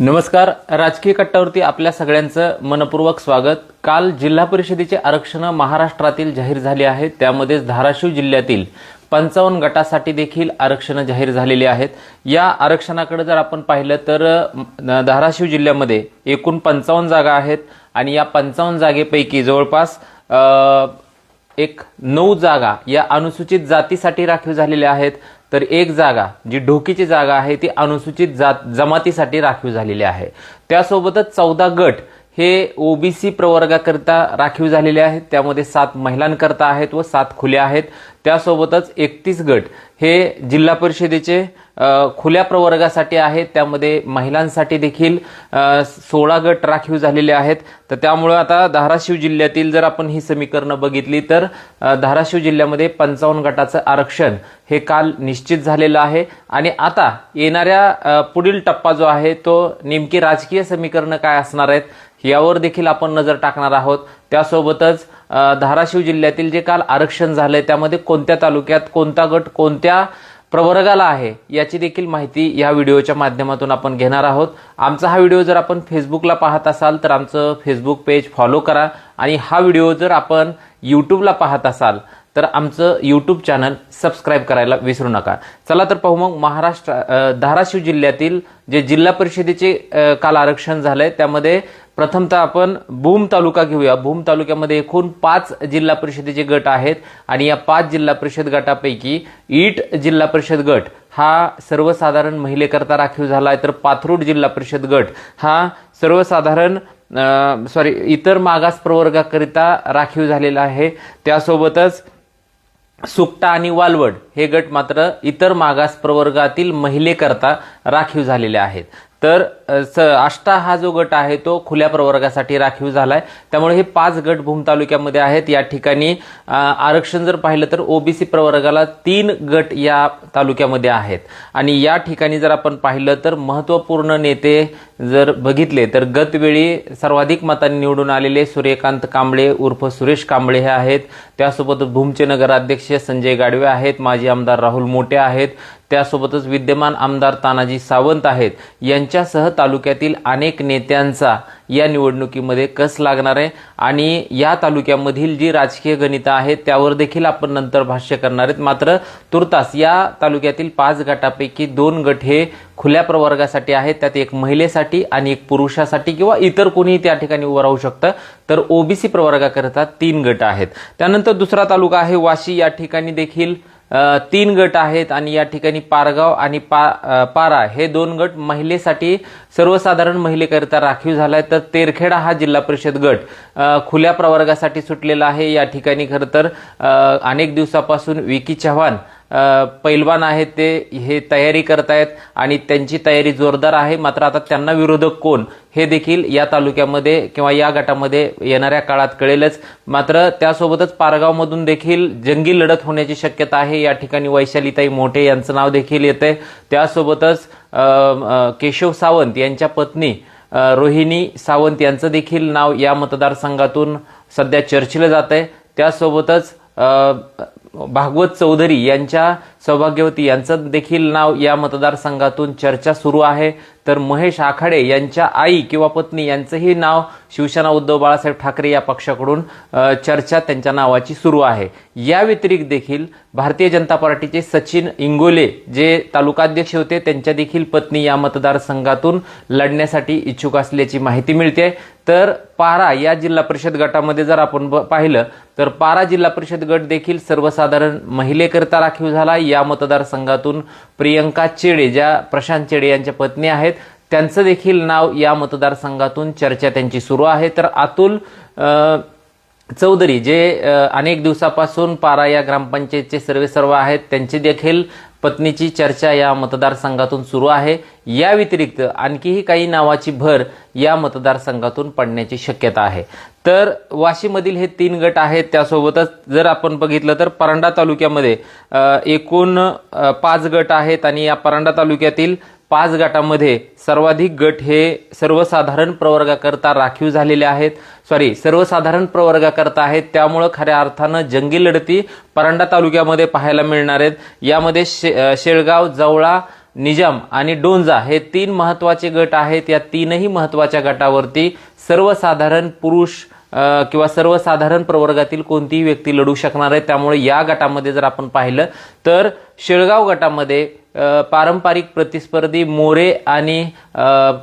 नमस्कार. राजकीय कट्टावरती आपल्या सगळ्यांचं मनपूर्वक स्वागत. काल जिल्हा परिषदेचे आरक्षण महाराष्ट्रातील जाहीर झाली आहेत त्यामध्येच धाराशिव जिल्ह्यातील पंचावन्न गटासाठी देखील आरक्षणं जाहीर झालेली आहेत. या आरक्षणाकडे जर आपण पाहिलं तर धाराशिव जिल्ह्यामध्ये एकूण पंचावन्न जागा आहेत आणि या पंचावन्न जागेपैकी जवळपास एक नऊ जागा या अनुसूचित जातीसाठी राखीव झालेल्या आहेत. तर एक जागा जी ढोकीची जागा आहे ती अनुसूचित जात जमातीसाठी राखीव झालेली आहे. त्यासोबतच चौदा गट हे ओबीसी प्रवर्गाकरिता राखीव झालेले आहेत. त्यामध्ये सात महिलांकरता आहेत व सात खुल्या आहेत. त्यासोबतच एकतीस गट हे जिल्हा परिषदेचे खुल्या प्रवर्गासाठी आहेत. त्यामध्ये महिलांसाठी देखील सोळा गट राखीव झालेले आहेत. तर त्यामुळे आता धाराशिव जिल्ह्यातील जर आपण ही समीकरणं बघितली तर धाराशिव जिल्ह्यामध्ये पंचावन्न गटाचं आरक्षण हे काल निश्चित झालेलं आहे. आणि आता येणाऱ्या पुढील टप्पा जो आहे तो नेमकी राजकीय समीकरणं काय असणार आहेत यावर देखील आपण नजर टाकणार आहोत. त्यासोबतच धाराशिव जिल्ह्यातील जे काल आरक्षण झालंय त्यामध्ये कोणत्या तालुक्यात कोणता गट कोणत्या प्रवर्गाला आहे याची देखील माहिती या व्हिडिओच्या माध्यमातून आपण घेणार आहोत. आमचा हा व्हिडिओ जर आपण फेसबुकला पाहत असाल तर आमचं फेसबुक पेज फॉलो करा आणि हा व्हिडिओ जर आपण यूट्यूबला पाहत असाल तर आमचं यूट्यूब चॅनल सबस्क्राईब करायला विसरू नका. चला तर पाहू मग महाराष्ट्र धाराशिव जिल्ह्यातील जे जिल्हा परिषदेचे काल आरक्षण झालंय त्यामध्ये प्रथमतः आपण भूम तालुका घेऊया. भूम तालुक्यामध्ये एकूण पाच जिल्हा परिषदेचे गट आहेत आणि या पाच जिल्हा परिषद गटापैकी ईट जिल्हा परिषद गट हा सर्वसाधारण महिलेकरता राखीव झाला आहे तर पाथरूड जिल्हा परिषद गट हा सर्वसाधारण सॉरी इतर मागास प्रवर्गाकरिता राखीव झालेला आहे. त्यासोबतच सुकटा आणि वालवड हे गट मात्र इतर मागास प्रवर्गातील महिलेकरता राखीव झालेले आहेत. तर स आष्टा हा जो गट आहे तो खुल्या प्रवर्गासाठी राखीव झालाय. त्यामुळे हे पाच गट भूम तालुक्यामध्ये आहेत. या ठिकाणी आरक्षण जर पाहिलं तर ओबीसी प्रवर्गाला तीन गट या तालुक्यामध्ये आहेत. आणि या ठिकाणी जर आपण पाहिलं तर महत्त्वपूर्ण नेते जर बघितले तर गतवेळी सर्वाधिक मतांनी निवडून आलेले सूर्यकांत कांबळे उर्फ सुरेश कांबळे हे आहेत. त्यासोबत भूमचे नगराध्यक्ष संजय गाडवे आहेत. माजी आमदार राहुल मोठे आहेत. त्यासोबतच विद्यमान आमदार तानाजी सावंत आहेत. यांच्यासह तालुक्यातील अनेक नेत्यांचा या निवडणुकीमध्ये कस लागणार आहे? आणि या तालुक्यामधील जी राजकीय गणितं आहेत त्यावर देखील आपण नंतर भाष्य करणार आहेत. मात्र तुर्तास या तालुक्यातील पाच गटापैकी दोन गट हे खुल्या प्रवर्गासाठी आहेत. त्यात एक महिलेसाठी आणि एक पुरुषासाठी किंवा इतर कोणीही त्या ठिकाणी उभं राहू शकतं. तर ओबीसी प्रवर्गाकरिता तीन गट आहेत. त्यानंतर दुसरा तालुका आहे वाशी. या ठिकाणी देखील तीन गट आहेत आणि या ठिकाणी पारगाव आणि पा पारा हे दोन गट महिलेसाठी सर्वसाधारण महिलेकरिता राखीव झालाय. तर तेरखेडा हा जिल्हा परिषद गट खुल्या प्रवर्गासाठी सुटलेला आहे. या ठिकाणी खरं तर अनेक दिवसापासून विकी चव्हाण पैलवान आहेत ते हे तयारी करतायत आणि त्यांची तयारी जोरदार आहे. मात्र आता त्यांना विरोधक कोण? हे देखील या तालुक्यामध्ये किंवा या गटामध्ये येणाऱ्या काळात कळेलच. मात्र त्यासोबतच पारगावमधून देखील जंगी लढत होण्याची शक्यता आहे. या ठिकाणी वैशालीताई मोठे यांचं नाव देखील येतंय. त्यासोबतच केशव सावंत यांच्या पत्नी रोहिणी सावंत यांचं देखील नाव या मतदारसंघातून सध्या चर्चेलं जात आहे त्यासोबतच भागवत चौधरी यांच्या सौभाग्यवती यांचं देखील नाव या मतदारसंघातून चर्चा सुरू आहे. तर महेश आखाडे यांच्या आई किंवा पत्नी यांचंही नाव शिवसेना उद्धव बाळासाहेब ठाकरे या पक्षाकडून चर्चा त्यांच्या नावाची सुरू आहे. या व्यतिरिक्त देखील भारतीय जनता पार्टीचे सचिन इंगोले जे तालुकाध्यक्ष होते त्यांच्या देखील पत्नी या मतदारसंघातून लढण्यासाठी इच्छुक असल्याची माहिती मिळते. तर पारा या जिल्हा परिषद गटामध्ये जर आपण ब- पाहिलं तर पारा जिल्हा परिषद गट देखील सर्वसाधारण महिलेकरता राखीव झाला. या मतदारसंघातून प्रियंका चेडे ज्या प्रशांत चेडे यांच्या पत्नी आहेत त्यांचं देखील नाव या मतदारसंघातून चर्चा त्यांची सुरू आहे. तर अतुल चौधरी जे अनेक दिवसापासून पारा या ग्रामपंचायतचे सर्वे सर्व आहेत त्यांची देखील पत्नीची चर्चा या मतदारसंघातून सुरू आहे. या व्यतिरिक्त आणखीही काही नावाची भर या मतदारसंघातून पडण्याची शक्यता आहे. तर वाशीमधील हे तीन गट आहेत त्यासोबतच जर आपण बघितलं तर परांडा तालुक्यामध्ये एकूण पाच गट आहेत आणि या परांडा तालुक्यातील पाच गटामध्ये सर्वाधिक गट हे सर्वसाधारण प्रवर्गाकरता राखीव झालेले आहेत. सॉरी सर्वसाधारण प्रवर्गाकरता आहेत. त्यामुळं खऱ्या अर्थानं जंगी लढती परांडा तालुक्यामध्ये पाहायला मिळणार आहेत. यामध्ये शे शेळगाव जवळा निजाम आणि डोंजा हे तीन महत्त्वाचे गट आहेत. या तीनही महत्त्वाच्या गटावरती सर्वसाधारण पुरुष किंवा सर्वसाधारण प्रवर्गातील कोणतीही व्यक्ती लढू शकणार आहे. त्यामुळे या गटामध्ये जर आपण पाहिलं तर शेळगाव गटामध्ये पारंपरिक प्रतिस्पर्धी मोरे आणि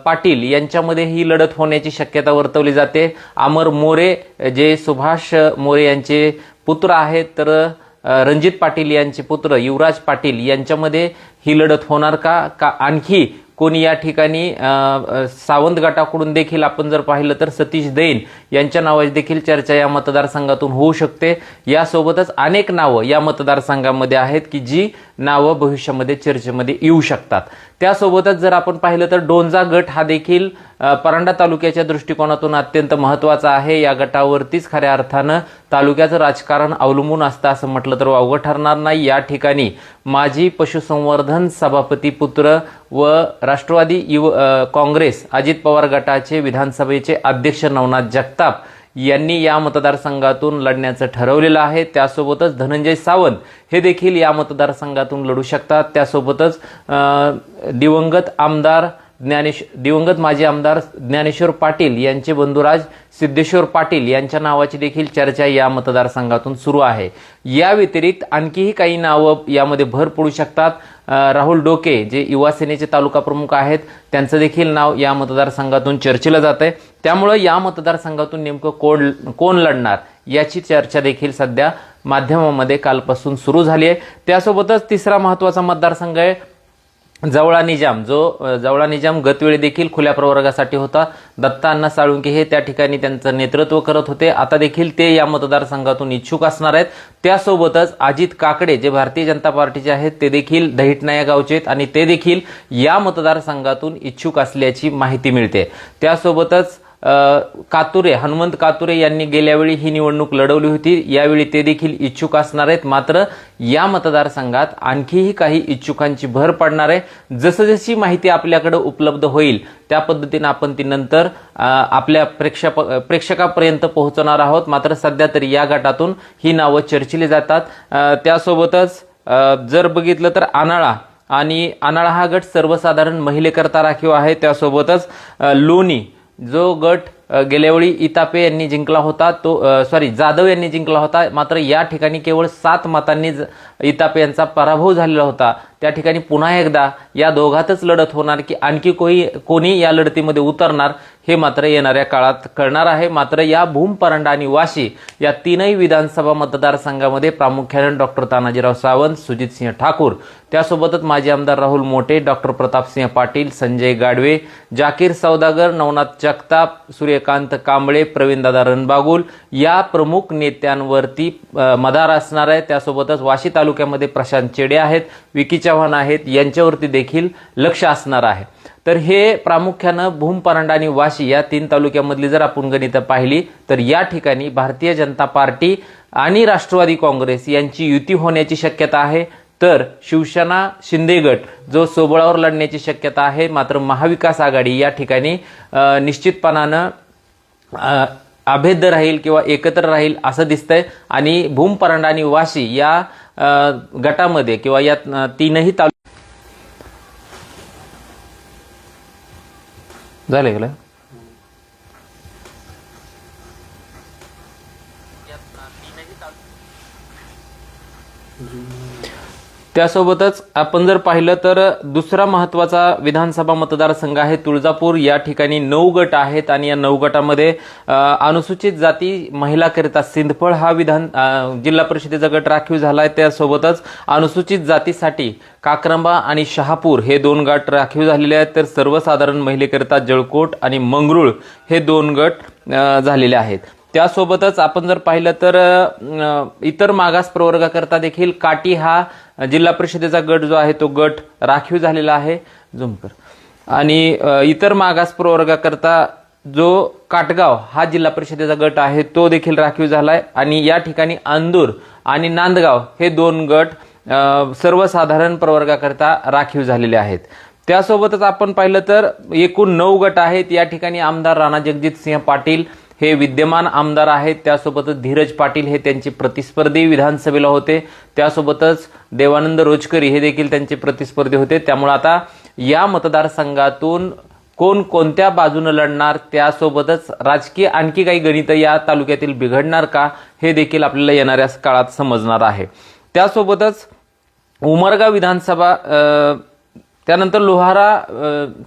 पाटील यांच्यामध्ये ही लढत होण्याची शक्यता वर्तवली जाते. अमर मोरे जे सुभाष मोरे यांचे पुत्र आहेत तर रणजित पाटील यांचे पुत्र युवराज पाटील यांच्यामध्ये ही लढत होणार का? का आणखी कोणी या ठिकाणी सावंत गटाकडून देखील आपण जर पाहिलं तर सतीश दैन यांच्या नावाची देखील चर्चा या मतदारसंघातून होऊ शकते. यासोबतच अनेक नावं या मतदारसंघामध्ये आहेत की जी नावं भविष्यामध्ये चर्चेमध्ये येऊ शकतात. त्यासोबतच जर आपण पाहिलं तर डोंजा गट हा देखील परांडा तालुक्याच्या दृष्टिकोनातून अत्यंत महत्त्वाचा आहे. या गटावरतीच खऱ्या अर्थानं तालुक्याचं राजकारण अवलंबून असतं असं म्हटलं तर वावगं ठरणार नाही. या ठिकाणी माजी पशुसंवर्धन सभापती पुत्र व राष्ट्रवादी युव काँग्रेस अजित पवार गटाचे विधानसभेचे अध्यक्ष नवनाथ जगताप यांनी या मतदारसंघातून लढण्याचं ठरवलेलं आहे. त्यासोबतच धनंजय सावंत हे देखील या मतदारसंघातून लढू शकतात. त्यासोबतच दिवंगत आमदार ज्ञानेश दिवंगत माजी आमदार ज्ञानेश्वर पाटील यांचे बंधुराज सिद्धेश्वर पाटील यांच्या नावाची देखील चर्चा या मतदारसंघातून सुरू आहे. या व्यतिरिक्त आणखीही काही नावं यामध्ये भर पडू शकतात. राहुल डोके जे युवा सेनेचे तालुका प्रमुख आहेत त्यांचं देखील नाव या मतदारसंघातून चर्चेलं जात आहे त्यामुळं या मतदारसंघातून नेमकं कोण कोण लढणार याची चर्चा देखील सध्या माध्यमामध्ये कालपासून सुरू झाली आहे. त्यासोबतच तिसरा महत्त्वाचा मतदारसंघ आहे जवळा निजाम जो जवळा निजाम गतवेळी देखील खुल्या प्रवर्गासाठी होता. दत्ता अण्णा साळुंके हे त्या ठिकाणी त्यांचं नेतृत्व करत होते. आता देखील ते या मतदारसंघातून इच्छुक असणार आहेत. त्यासोबतच अजित काकडे जे भारतीय जनता पार्टीचे आहेत ते देखील दहिटना या गावचे आहेत आणि ते देखील या मतदारसंघातून इच्छुक असल्याची माहिती मिळते. त्यासोबतच कातुरे हनुमंत कातुरे यांनी गेल्यावेळी ही निवडणूक लढवली होती. यावेळी ते देखील इच्छुक असणार आहेत. मात्र या मतदारसंघात आणखीही काही इच्छुकांची भर पडणार आहे. जसजशी माहिती आपल्याकडे उपलब्ध होईल त्या पद्धतीनं आपण ती नंतर आपल्या प्रेक्षक प्रेक्षकापर्यंत पोहोचवणार आहोत. मात्र सध्या तरी या गटातून ही नावं चर्चिली जातात. त्यासोबतच जर बघितलं तर आनाळा आणि आनाळा हा गट सर्वसाधारण महिलेकरता राखीव आहे. त्यासोबतच लोणी जो गट गेल्यावेळी इतापे यांनी जिंकला होता तो सॉरी जाधव यांनी जिंकला होता मात्र या ठिकाणी केवळ सात मतांनी ज- इतापे यांचा पराभव झालेला होता. त्या ठिकाणी पुन्हा एकदा या दोघातच लढत होणार की आणखी कोणी कोणी या लढतीमध्ये उतरणार हे मात्र येणाऱ्या काळात कळणार आहे. मात्र या भूम परंडा आणि वाशी या तीनही विधानसभा मतदारसंघामध्ये प्रामुख्याने डॉक्टर तानाजीराव सावंत सुजितसिंह ठाकूर त्यासोबतच माजी आमदार राहुल मोठे डॉक्टर प्रतापसिंह पाटील संजय गाडवे जाकीर सौदागर नवनाथ जगताप सूर्यकांत कांबळे प्रवीणदादा रणबागुल या प्रमुख नेत्यांवरती मदार असणार आहे. त्यासोबतच वाशी तालुक्यामध्ये प्रशांत चेडे आहेत विकी चव्हाण आहेत यांच्यावरती देखील लक्ष असणार आहे. तर हे प्रामुख्यानं भूम परांडा आणि वाशी या तीन तालुक्यामधली जर आपण गणितं पाहिली तर या ठिकाणी भारतीय जनता पार्टी आणि राष्ट्रवादी काँग्रेस यांची युती होण्याची शक्यता आहे. तर शिवसेना शिंदे गट जो सोबळावर लढण्याची शक्यता आहे मात्र महाविकास आघाडी या ठिकाणी निश्चितपणानं अभेद्य राहील किंवा एकत्र राहील असं दिसतंय. आणि भूम परांडा आणि वाशी या गटामध्ये किंवा या तीनही तालु झालं गेलं त्यासोबतच आपण जर पाहिलं तर दुसरा महत्त्वाचा विधानसभा मतदारसंघ आहे तुळजापूर. या ठिकाणी नऊ गट आहेत आणि या नऊ गटामध्ये अनुसूचित जाती महिलाकरिता सिंधफळ हा विधान जिल्हा परिषदेचा गट राखीव झाला आहे त्यासोबतच अनुसूचित जातीसाठी काक्रंबा आणि शहापूर हे दोन गट राखीव झालेले आहेत. तर सर्वसाधारण महिलेकरिता जळकोट आणि मंगरुळ हे दोन गट झालेले आहेत. त्यासोबतच आपण जर पाहिलं तर इतर मागास प्रवर्गाकरता देखील काटी हा जिल्हा परिषदेचा गट जो आहे तो गट राखीव झालेला आहे. झुमकर. आणि इतर मागास प्रवर्गाकरता जो काटगाव हा जिल्हा परिषदेचा गट आहे तो देखील राखीव झालाय. आणि या ठिकाणी अंदूर आणि नांदगाव हे दोन गट सर्वसाधारण प्रवर्गाकरता राखीव झालेले आहेत. त्यासोबतच आपण पाहिलं तर एकूण नऊ गट आहेत. या ठिकाणी आमदार राणा जगजित सिंह पाटील हे विद्यमान आमदार आहेत. त्यासोबतच धीरज पाटील हे त्यांचे प्रतिस्पर्धी विधानसभेला होते. त्यासोबतच देवानंद रोजकरी हे देखील त्यांचे प्रतिस्पर्धी होते. त्यामुळे आता या मतदारसंघातून कोण कोणत्या बाजूने लढणार त्यासोबतच राजकीय आणखी काही गणितं या तालुक्यातील बिघडणार का हे देखील आपल्याला येणाऱ्या काळात समजणार आहे. त्यासोबतच उमरगा विधानसभा त्यानंतर लोहारा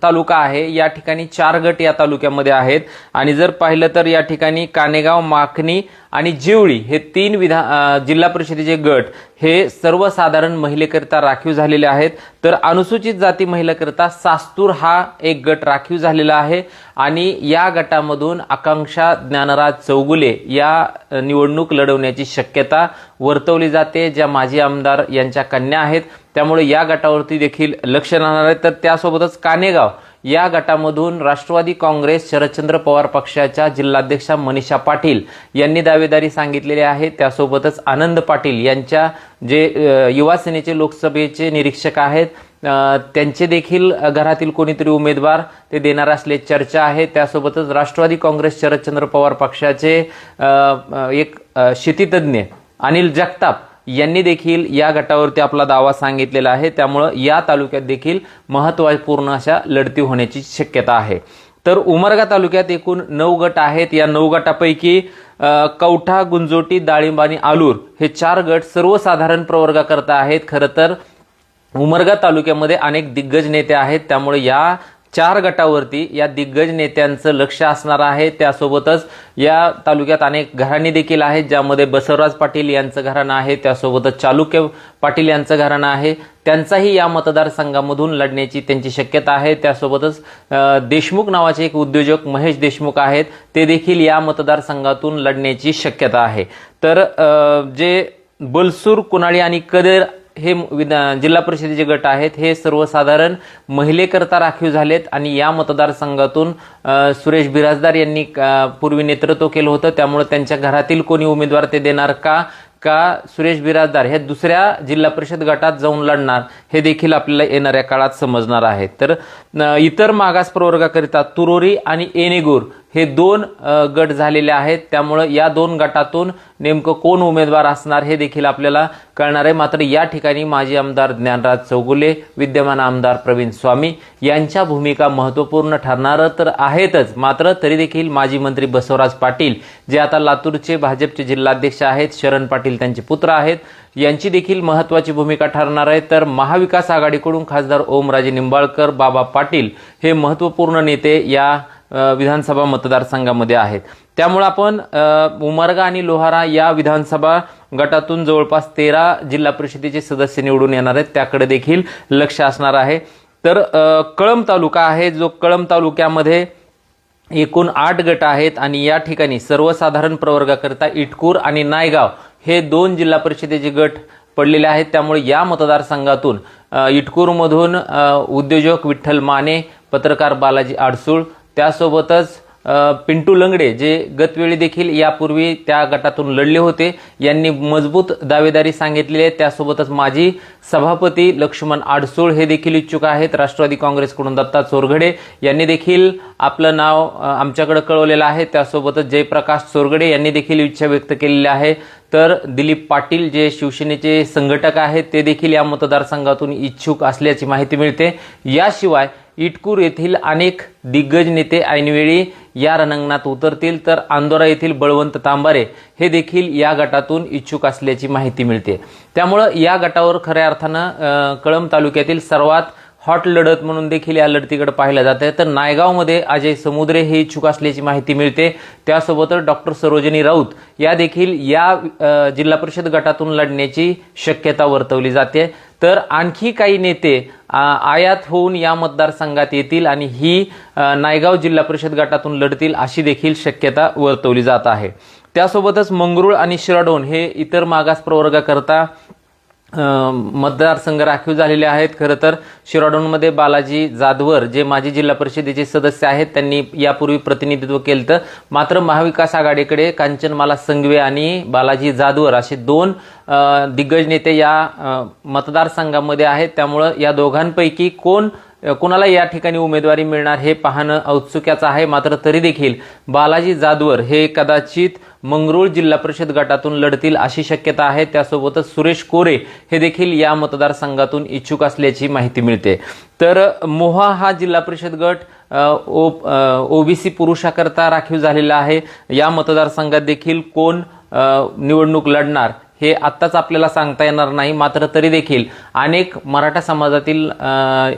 तालुका आहे. या ठिकाणी चार गट या तालुक्यामध्ये आहेत. आणि जर पाहिलं तर या ठिकाणी कानेगाव माखणी आणि जिवळी हे तीन विधा जिल्हा परिषदेचे गट हे सर्वसाधारण महिलेकरिता राखीव झालेले आहेत. तर अनुसूचित जाती महिलेकरिता सास्तूर हा एक गट राखीव झालेला आहे. आणि या गटामधून आकांक्षा ज्ञानराज चौगुले या निवडणूक लढवण्याची शक्यता वर्तवली जाते ज्या माजी आमदार यांच्या कन्या आहेत. त्यामुळे या गटावरती देखील लक्ष राहणार आहे. तर त्यासोबतच कानेगाव या गटामधून राष्ट्रवादी काँग्रेस शरदचंद्र पवार पक्षाच्या जिल्हाध्यक्षा मनीषा पाटील यांनी दावेदारी सांगितलेली आहे. त्यासोबतच आनंद पाटील यांच्या जे युवासेनेचे युवा सेनेचे लोकसभेचे निरीक्षक आहेत त्यांचे देखील घरातील कोणीतरी उमेदवार ते देणार असल्याची चर्चा आहे. त्यासोबतच राष्ट्रवादी काँग्रेस शरदचंद्र पवार पक्षाचे एक शेतीतज्ञ अनिल जगताप यांनी देखील या गटावरती आपला दावा सांगितलेला आहे. त्यामुळं या तालुक्यात देखील महत्त्वपूर्ण अशा लढती होण्याची शक्यता आहे. तर उमरगा तालुक्यात एकूण नऊ गट आहेत. या नऊ गटापैकी कवठा गुंजोटी डाळिंब आणि आलूर हे चार गट सर्वसाधारण प्रवर्गाकरता आहेत. खरं तर उमरगा तालुक्यामध्ये अनेक दिग्गज नेते आहेत. त्यामुळे या चार गटावरती या दिग्गज नेत्यांचं लक्ष असणार आहे. त्यासोबतच या तालुक्यात अनेक घराणी देखील आहेत ज्यामध्ये बसवराज पाटील यांचं घराणं आहे त्यासोबतच चालुक्य पाटील यांचं घराणं आहे. त्यांचाही या मतदारसंघामधून लढण्याची त्यांची शक्यता आहे. त्यासोबतच देशमुख नावाचे एक उद्योजक महेश देशमुख आहेत. ते देखील या मतदारसंघातून लढण्याची शक्यता आहे. तर जे बलसूर कुणाळी आणि कदेर हे विधा- जिल्हा परिषदेचे गट आहेत हे सर्वसाधारण महिलेकरता राखीव झालेत आणि या मतदारसंघातून सुरेश बिराजदार यांनी पूर्वी नेतृत्व केलं होतं. त्यामुळे त्यांच्या घरातील कोणी उमेदवार ते देणार का? का सुरेश बिराजदार हे दुसऱ्या जिल्हा परिषद गटात जाऊन लढणार हे देखील आपल्याला येणाऱ्या काळात समजणार आहे. तर इतर मागास प्रवर्गाकरिता तुरोरी आणि एनेगूर हे दोन गट झालेले आहेत. त्यामुळं या दोन गटातून नेमकं कोण उमेदवार असणार हे देखील आपल्याला कळणार आहे. मात्र या ठिकाणी माजी आमदार ज्ञानराज चौगुले विद्यमान आमदार प्रवीण स्वामी यांच्या भूमिका महत्त्वपूर्ण ठरणारं तर आहेतच. मात्र तरी देखील माजी मंत्री बसवराज पाटील जे आता लातूरचे भाजपचे जिल्हाध्यक्ष आहेत शरण पाटील त्यांचे पुत्र आहेत यांची देखील महत्वाची भूमिका ठरणार आहे. तर महाविकास आघाडीकडून खासदार ओमराजे निंबाळकर बाबा पाटील हे महत्त्वपूर्ण नेते या विधानसभा मतदारसंघामध्ये आहेत. त्यामुळं आपण उमरगा आणि लोहारा या विधानसभा गटातून जवळपास तेरा जिल्हा परिषदेचे सदस्य निवडून येणार आहेत. त्याकडे देखील लक्ष असणार आहे. तर कळम कळंब तालुका आहे जो कळंब तालुक्यामध्ये एकूण आठ गट आहेत आणि या ठिकाणी सर्वसाधारण प्रवर्गाकरिता इटकूर आणि नायगाव हे दोन जिल्हा परिषदेचे गट पडलेले आहेत. त्यामुळे या मतदारसंघातून इटकूरमधून उद्योजक विठ्ठल माने पत्रकार बालाजी आडसूळ त्यासोबतच पिंटू लंगडे जे गतवेळी देखील यापूर्वी त्या गटातून लढले होते यांनी मजबूत दावेदारी सांगितलेली आहे. त्यासोबतच माजी सभापती लक्ष्मण आडसूळ हे देखील इच्छुक आहेत. राष्ट्रवादी काँग्रेसकडून दत्ता चोरघडे यांनी देखील आपलं नाव आमच्याकडे कळवलेलं आहे. त्यासोबतच जयप्रकाश चोरगडे यांनी देखील इच्छा व्यक्त केलेली आहे. तर दिलीप पाटील जे शिवसेनेचे संघटक आहेत ते देखील या मतदारसंघातून इच्छुक असल्याची माहिती मिळते. याशिवाय इटकूर येथील अनेक दिग्गज नेते ऐनवेळी या रणांगणात उतरतील तर आंदोरा येथील बळवंत तांबारे हे देखील या गटातून इच्छुक असल्याची माहिती मिळते. त्यामुळं या गटावर खऱ्या अर्थानं कळंब तालुक्यातील सर्वात हॉट लढत म्हणून देखील या लढतीकडे पाहिलं जाते तर नायगावमध्ये अजय समुद्रे हे इच्छुक असल्याची माहिती मिळते. त्यासोबतच डॉक्टर सरोजिनी राऊत या देखील या जिल्हा परिषद गटातून लढण्याची शक्यता वर्तवली जाते. तर आणखी काही नेते आयात होऊन या मतदारसंघात येतील आणि ही नायगाव जिल्हा परिषद गटातून लढतील अशी देखील शक्यता वर्तवली जात आहे. त्यासोबतच मंगरुळ आणि शिराडोन हे इतर मागास प्रवर्गाकरता मतदारसंघ राखीव झालेले आहेत. खरं तर शिराडोनमध्ये बालाजी जाधवर जे माजी जिल्हा परिषदेचे सदस्य आहेत त्यांनी यापूर्वी प्रतिनिधित्व केलं तर मात्र महाविकास आघाडीकडे कांचनमाला संघवे आणि बालाजी जाधवर असे दोन दिग्गज नेते या मतदारसंघामध्ये आहेत. त्यामुळं या दोघांपैकी कोण कोणाला या ठिकाणी उमेदवारी मिळणार हे पाहणं औत्सुक्याचं आहे. मात्र तरी देखील बालाजी जाधवर हे कदाचित मंगरुळ जिल्हा परिषद गटातून लढतील अशी शक्यता आहे. त्यासोबतच सुरेश कोरे हे देखील या मतदारसंघातून इच्छुक असल्याची माहिती मिळते. तर मोहा हा जिल्हा परिषद गट ओ ओबीसी पुरुषाकरता राखीव झालेला आहे. या मतदारसंघात देखील कोण निवडणूक लढणार हे आत्ताच आपल्याला सांगता येणार नाही. मात्र तरी देखील अनेक मराठा समाजातील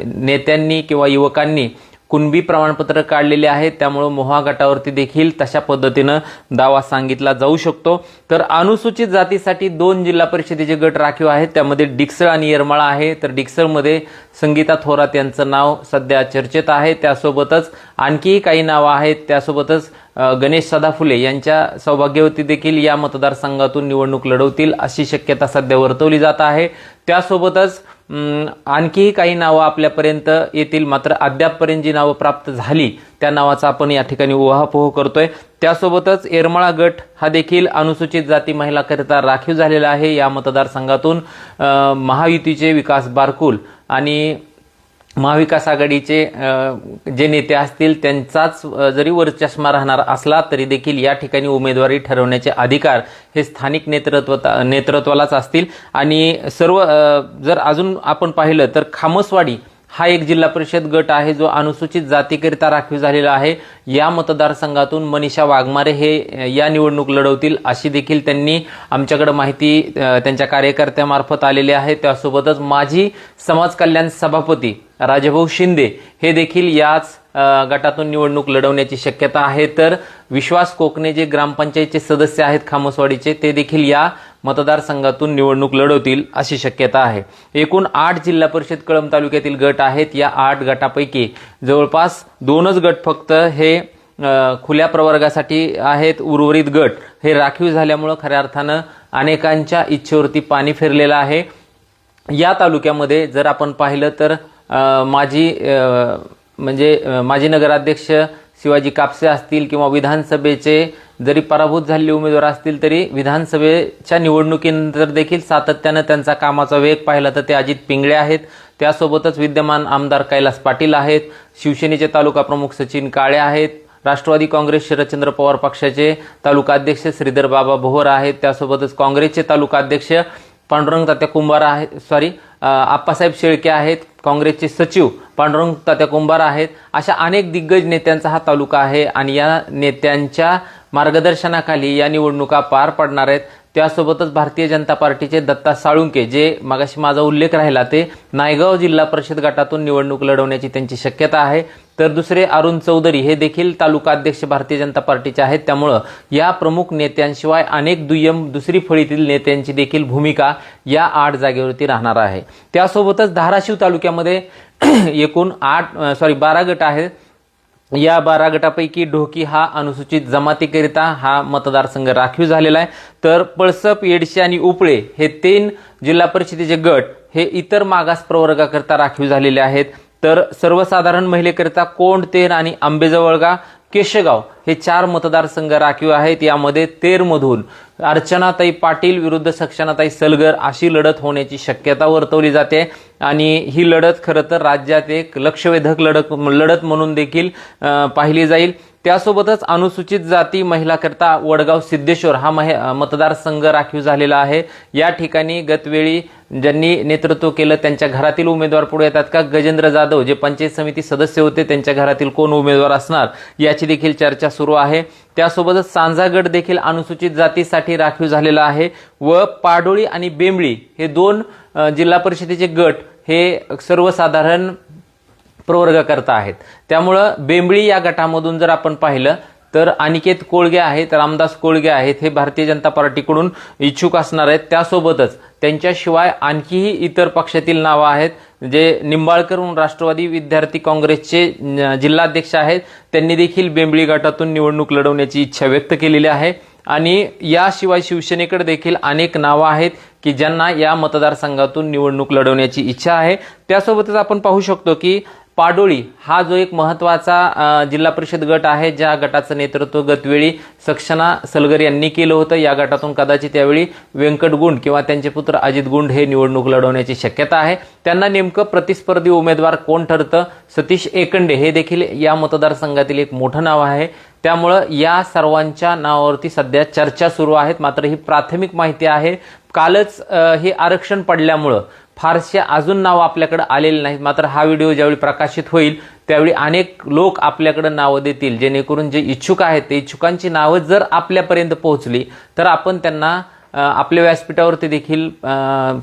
नेत्यांनी किंवा युवकांनी कुणबी प्रमाणपत्र काढलेले आहेत त्यामुळं मोहा गटावरती देखील तशा पद्धतीनं दावा सांगितला जाऊ शकतो. तर अनुसूचित जातीसाठी दोन जिल्हा परिषदेचे गट राखीव आहेत त्यामध्ये डिक्सळ आणि येरमाळा आहे. तर डिक्सळमध्ये संगीता थोरात यांचं नाव सध्या चर्चेत आहे. त्यासोबतच आणखीही काही नावं आहेत. त्यासोबतच गणेश सदाफुले यांच्या सौभाग्यवती देखील या मतदारसंघातून निवडणूक लढवतील अशी शक्यता सध्या वर्तवली जात आहे. त्यासोबतच आणखीही काही नावं आपल्यापर्यंत येतील. मात्र अद्यापपर्यंत जी नावं प्राप्त झाली त्या नावाचा आपण या ठिकाणी उहापोह करतोय. त्यासोबतच येरमाळा गट हा देखील अनुसूचित जाती महिलाकरिता राखीव झालेला आहे या मतदारसंघातून. महायुतीचे विकास बारकुल आणि महाविकास आघाडीचे जे नेते असतील त्यांचाच जरी वरचष्मा राहणार असला तरी देखील या ठिकाणी उमेदवारी ठरवण्याचे अधिकार हे स्थानिक नेतृत्व नेतृत्वालाच असतील. आणि सर्व जर अजून आपण पाहिलं तर खामसवाडी हा एक जिल्हा परिषद गट आहे जो अनुसूचित जातीकरिता राखीव झालेला आहे. या मतदारसंघातून मनीषा वाघमारे हे या निवडणूक लढवतील अशी देखील त्यांनी आमच्याकडे माहिती त्यांच्या कार्यकर्त्यामार्फत आलेली आहे. त्यासोबतच माजी समाज कल्याण सभापती राजभाऊ शिंदे हे देखील याच गटातून निवडणूक लढवण्याची शक्यता आहे. तर विश्वास कोकणे जे ग्रामपंचायतचे सदस्य आहेत खामसवाडीचे ते देखील या मतदारसंघातून निवडणूक लढवतील अशी शक्यता आहे. एकूण आठ जिल्हा परिषद कळंब तालुक्यातील गट आहेत. या आठ गटापैकी जवळपास दोनच गट फक्त हे खुल्या प्रवर्गासाठी आहेत. उर्वरित गट हे राखीव झाल्यामुळं खऱ्या अर्थानं अनेकांच्या इच्छेवरती पाणी फिरलेलं आहे. या तालुक्यामध्ये जर आपण पाहिलं तर माझी म्हणजे माजी नगराध्यक्ष शिवाजी कापसे असतील किंवा विधानसभेचे जरी पराभूत झालेले उमेदवार असतील तरी विधानसभेच्या निवडणुकीनंतर देखील सातत्यानं त्यांचा कामाचा वेग पाहिला तर ते अजित पिंगळे आहेत. त्यासोबतच विद्यमान आमदार कैलास पाटील आहेत. शिवसेनेचे तालुका प्रमुख सचिन काळे आहेत. राष्ट्रवादी काँग्रेस शरदचंद्र पवार पक्षाचे तालुका अध्यक्ष श्रीधर बाबा भोहर आहेत. त्यासोबतच काँग्रेसचे तालुका अध्यक्ष पांडुरंग तात्या कुंभार आहे सॉरी आप्पासाहेब शेळके आहेत. काँग्रेसचे सचिव पांडुरंग तात्या कुंभार आहेत. अशा अनेक दिग्गज नेत्यांचा हा तालुका आहे आणि या नेत्यांच्या मार्गदर्शनाखाली या निवडणुका पार पडणार आहेत. त्यासोबतच भारतीय जनता पार्टीचे दत्ता साळुंके जे मगाशी माझा उल्लेख राहिला ते नायगाव जिल्हा परिषद गटातून निवडणूक लढवण्याची त्यांची शक्यता आहे. तर दुसरे अरुण चौधरी हे देखील तालुका अध्यक्ष भारतीय जनता पार्टीचे आहेत. त्यामुळं या प्रमुख नेत्यांशिवाय अनेक दुय्यम दुसरी फळीतील नेत्यांची देखील भूमिका या आठ जागेवरती राहणार आहे. त्यासोबतच धाराशिव तालुक्यामध्ये एकूण आठ सॉरी बारा गट आहेत. या बारा गटापैकी ढोकी हा अनुसूचित जमातीकरिता हा मतदारसंघ राखीव झालेला आहे. तर पळसप येडशी आणि उपळे हे तीन जिल्हा परिषदेचे गट हे इतर मागास प्रवर्गाकरता राखीव झालेले आहेत. तर सर्वसाधारण महिलेकरिता कोंड तेर आणि आंबेजवळगा केशगाव हे चार मतदारसंघ राखीव आहेत. यामध्ये तेरमधून अर्चनाताई पाटील विरुद्ध सक्षनाताई सलगर अशी लढत होण्याची शक्यता वर्तवली जाते. आणि ही लढत खरं तर राज्यात एक लक्षवेधक लढत लढत म्हणून देखील पाहिली जाईल. त्यासोबतच अनुसूचित जाती महिलाकरता वडगाव सिद्धेश्वर हा महे मतदारसंघ राखीव झालेला आहे. या ठिकाणी गतवेळी ज्यांनी नेतृत्व केलं त्यांच्या घरातील उमेदवार पुढे येतात का? गजेंद्र जाधव जे पंचायत समिती सदस्य होते त्यांच्या घरातील कोण उमेदवार असणार? याची देखील चर्चा सुरू आहे. त्यासोबतच सांजागड देखील अनुसूचित जातीसाठी राखीव झालेला आहे व पाडोळी आणि बेंबळी हे दोन जिल्हा परिषदेचे गट हे सर्वसाधारण प्रवर्ग करता आहेत. त्यामुळं बेंबळी या गटामधून जर आपण पाहिलं तर अनिकेत कोळगे आहेत रामदास कोळगे आहेत हे भारतीय जनता पार्टीकडून इच्छुक असणार आहेत. त्यासोबतच त्यांच्याशिवाय आणखीही इतर पक्षातील नावं आहेत. जे निंबाळकर म्हणून राष्ट्रवादी विद्यार्थी काँग्रेसचे जिल्हाध्यक्ष आहेत. त्यांनी देखील बेंबळी गटातून निवडणूक लढवण्याची इच्छा व्यक्त केलेली आहे. आणि याशिवाय शिवसेनेकडे देखील अनेक नावं आहेत की ज्यांना या मतदारसंघातून निवडणूक लढवण्याची इच्छा आहे. त्यासोबतच आपण पाहू शकतो की पाडोळी हा जो एक महत्त्वाचा जिल्हा परिषद गट आहे ज्या गटाचं नेतृत्व गतवेळी सक्षना सलगर यांनी केलं होतं. या गटातून कदाचित यावेळी व्यंकट गुंड किंवा त्यांचे पुत्र अजित गुंड हे निवडणूक लढवण्याची शक्यता आहे. त्यांना नेमकं प्रतिस्पर्धी उमेदवार कोण ठरतं? सतीश एकंडे हे देखील या मतदारसंघातील एक मोठं नाव आहे. त्यामुळं या सर्वांच्या नावावरती सध्या चर्चा सुरू आहेत. मात्र ही प्राथमिक माहिती आहे. कालच हे आरक्षण पडल्यामुळं फारसे अजून नाव आपल्याकडे आलेले नाहीत. मात्र हा व्हिडिओ ज्यावेळी प्रकाशित होईल त्यावेळी अनेक लोक आपल्याकडे नावं देतील. जेणेकरून जे इच्छुक आहेत ते इच्छुकांची नावं जर आपल्यापर्यंत पोहोचली तर आपण त्यांना आपल्या व्यासपीठावरती देखील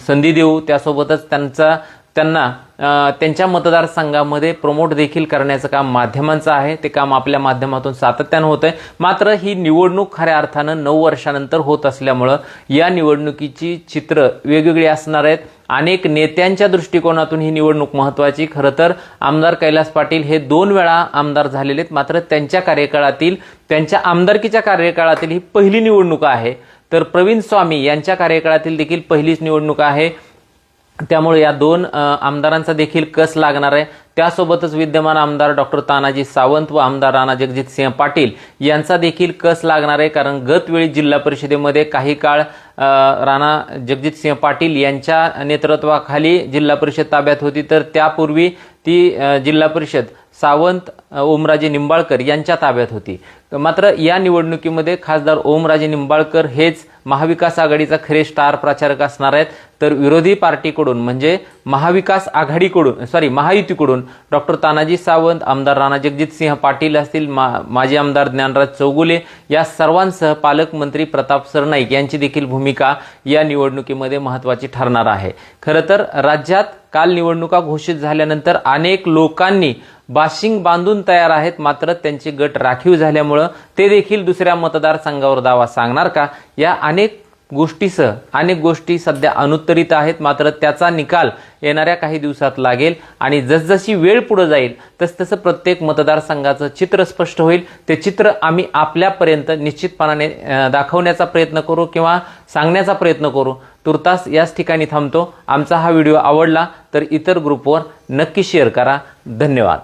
संधी देऊ. त्यासोबतच त्यांचा त्यांना त्यांच्या मतदारसंघामध्ये प्रमोट देखील करण्याचं काम माध्यमांचं आहे. ते काम आपल्या माध्यमातून सातत्यानं होत आहे मात्र ही निवडणूक खऱ्या अर्थानं नऊ वर्षानंतर होत असल्यामुळं या निवडणुकीची चित्र वेगवेगळी असणार आहेत. अनेक नेत्यांच्या दृष्टिकोनातून ही निवडणूक महत्वाची खरं तर आमदार कैलास पाटील हे दोन वेळा आमदार झालेले आहेत. मात्र त्यांच्या कार्यकाळातील त्यांच्या आमदारकीच्या कार्यकाळातील ही पहिली निवडणूक आहे. तर प्रवीण स्वामी यांच्या कार्यकाळातील देखील पहिलीच निवडणूक आहे. त्यामुळे या दोन आमदारांचा देखील कस लागणार आहे? त्यासोबतच विद्यमान आमदार डॉक्टर तानाजी सावंत व आमदार राणा जगजित सिंह पाटील यांचा देखील कस लागणार आहे? कारण गतवेळी जिल्हा परिषदेमध्ये काही काळ राणा जगजितसिंह पाटील यांच्या नेतृत्वाखाली जिल्हा परिषद ताब्यात होती. तर त्यापूर्वी ती जिल्हा परिषद सावंत ओमराजे निंबाळकर यांच्या ताब्यात होती. मात्र या निवडणुकीमध्ये खासदार ओमराजे निंबाळकर हेच महाविकास आघाडीचा खरे स्टार प्रचारक असणार आहेत. तर विरोधी पार्टीकडून म्हणजे महाविकास आघाडीकडून सॉरी महायुतीकडून डॉक्टर तानाजी सावंत आमदार राणा जगजितसिंह पाटील असतील मा माजी आमदार ज्ञानराज चौगुले या सर्वांसह पालकमंत्री प्रताप सरनाईक यांची देखील भूमिका या निवडणुकीमध्ये महत्वाची ठरणार आहे. खरं तर राज्यात काल निवडणुका घोषित झाल्यानंतर अनेक लोकांनी बाशिंग बांधून तयार आहेत मात्र त्यांचे गट राखीव झाल्यामुळं ते देखील दुसऱ्या मतदारसंघावर दावा सांगणार का? या अनेक गोष्टीसह अनेक गोष्टी सध्या अनुत्तरित आहेत मात्र त्याचा निकाल येणाऱ्या काही दिवसात लागेल आणि जसजशी वेळ पुढे जाईल तसतसं प्रत्येक मतदारसंघाचं चित्र स्पष्ट होईल. ते चित्र आम्ही आपल्यापर्यंत निश्चितपणाने दाखवण्याचा प्रयत्न करू किंवा सांगण्याचा प्रयत्न करू. तुर्तास याच ठिकाणी थांबतो. आमचा हा व्हिडिओ आवडला तर इतर ग्रुपवर नक्की शेअर करा. धन्यवाद.